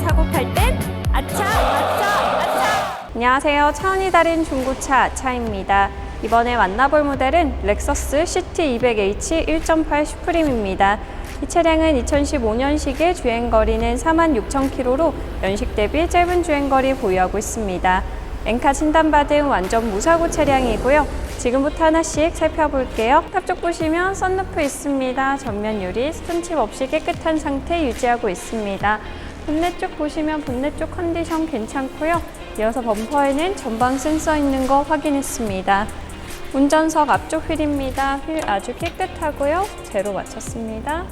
사고 팔 땐 아차 아차 아차 안녕하세요 차원이 다른 중고차 아차입니다 이번에 만나볼 모델은 렉서스 CT200H 1.8 슈프림입니다 이 차량은 2015년식의 주행거리는 46,000km로 연식 대비 짧은 주행거리 보유하고 있습니다 엔카 진단받은 완전 무사고 차량이고요. 지금부터 하나씩 살펴볼게요. 탑쪽 보시면 썬루프 있습니다. 전면 유리, 스톤칩 없이 깨끗한 상태 유지하고 있습니다. 본넷 쪽 보시면 본넷 쪽 컨디션 괜찮고요. 이어서 범퍼에는 전방 센서 있는 거 확인했습니다. 운전석 앞쪽 휠입니다. 휠 아주 깨끗하고요. 제로 맞췄습니다.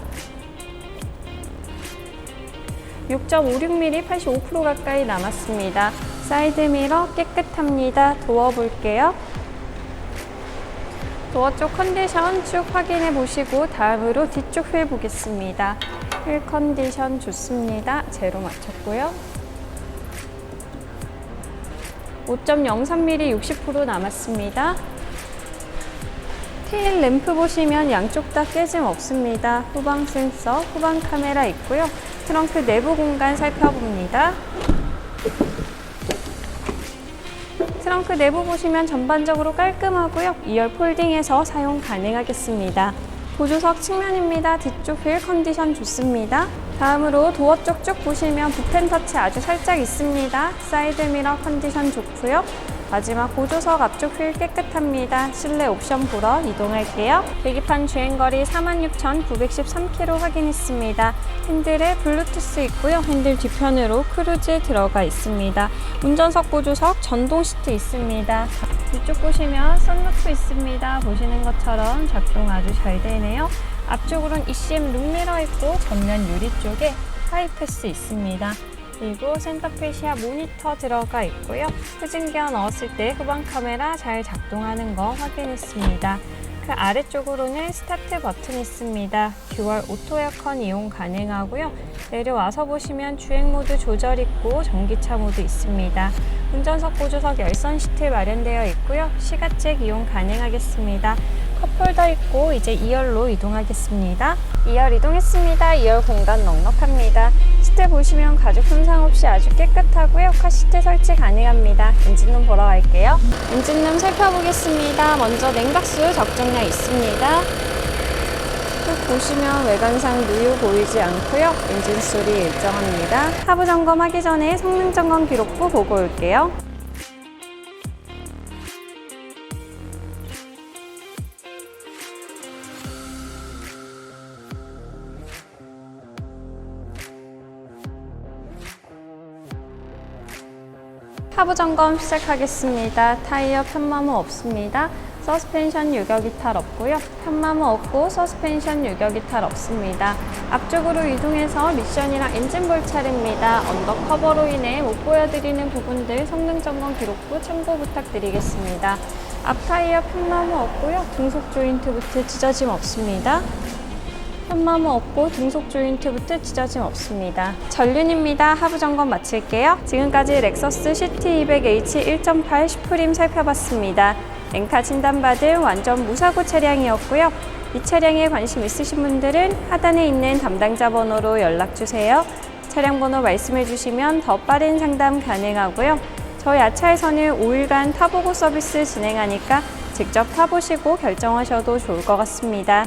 6.56mm 85% 가까이 남았습니다. 사이드 미러 깨끗합니다. 도어 볼게요. 도어 쪽 컨디션 쭉 확인해 보시고 다음으로 뒤쪽 휠 보겠습니다. 휠 컨디션 좋습니다. 제로 맞췄고요. 5.03mm 60% 남았습니다. 테일 램프 보시면 양쪽 다 깨짐 없습니다. 후방 센서, 후방 카메라 있고요. 트렁크 내부 공간 살펴봅니다. 트렁크 내부 보시면 전반적으로 깔끔하고요. 2열 폴딩해서 사용 가능하겠습니다. 보조석 측면입니다. 뒤쪽 휠 컨디션 좋습니다. 다음으로 도어 쪽 쭉 보시면 붓펜 터치 아주 살짝 있습니다. 사이드 미러 컨디션 좋고요. 마지막 보조석 앞쪽 휠 깨끗합니다. 실내 옵션 보러 이동할게요. 계기판 주행거리 46,913km 확인했습니다. 핸들에 블루투스 있고요. 핸들 뒤편으로 크루즈 들어가 있습니다. 운전석 보조석 전동 시트 있습니다. 뒤쪽 보시면 썬루프 있습니다. 보시는 것처럼 작동 아주 잘 되네요. 앞쪽으로는 ECM 룸미러 있고 전면 유리 쪽에 하이패스 있습니다. 그리고 센터페시아 모니터 들어가 있고요. 후진기어 넣었을 때 후방 카메라 잘 작동하는 거 확인했습니다. 그 아래쪽으로는 스타트 버튼 있습니다. 듀얼 오토 에어컨 이용 가능하고요. 내려와서 보시면 주행 모드 조절 있고 전기차 모드 있습니다. 운전석 보조석 열선 시트 마련되어 있고요. 시가잭 이용 가능하겠습니다. 컵홀더 있고 이제 2열로 이동하겠습니다. 2열 이동했습니다. 2열 공간 넉넉합니다. 시트 보시면 가죽 손상 없이 아주 깨끗하고요. 카시트 설치 가능합니다. 엔진룸 보러 갈게요. 엔진룸 살펴보겠습니다. 먼저 냉각수 적정량 있습니다. 쭉 보시면 외관상 누유 보이지 않고요. 엔진 소리 일정합니다. 하부 점검하기 전에 성능 점검 기록부 보고 올게요. 하부 점검 시작하겠습니다. 타이어 편마모 없습니다. 서스펜션 유격 이탈 없고요. 편마모 없고 서스펜션 유격 이탈 없습니다. 앞쪽으로 이동해서 미션이랑 엔진 볼 차례입니다. 언더 커버로 인해 못 보여드리는 부분들 성능 점검 기록부 참고 부탁드리겠습니다. 앞 타이어 편마모 없고요. 등속 조인트 부트 찢어짐 없습니다. 편마모 없고 등속 조인트부터 찢어짐 없습니다. 전륜입니다. 하부 점검 마칠게요. 지금까지 렉서스 CT 200H 1.8 슈프림 살펴봤습니다. 엔카 진단받은 완전 무사고 차량이었고요. 이 차량에 관심 있으신 분들은 하단에 있는 담당자 번호로 연락 주세요. 차량 번호 말씀해 주시면 더 빠른 상담 가능하고요. 저희 아차에서는 5일간 타보고 서비스 진행하니까 직접 타보시고 결정하셔도 좋을 것 같습니다.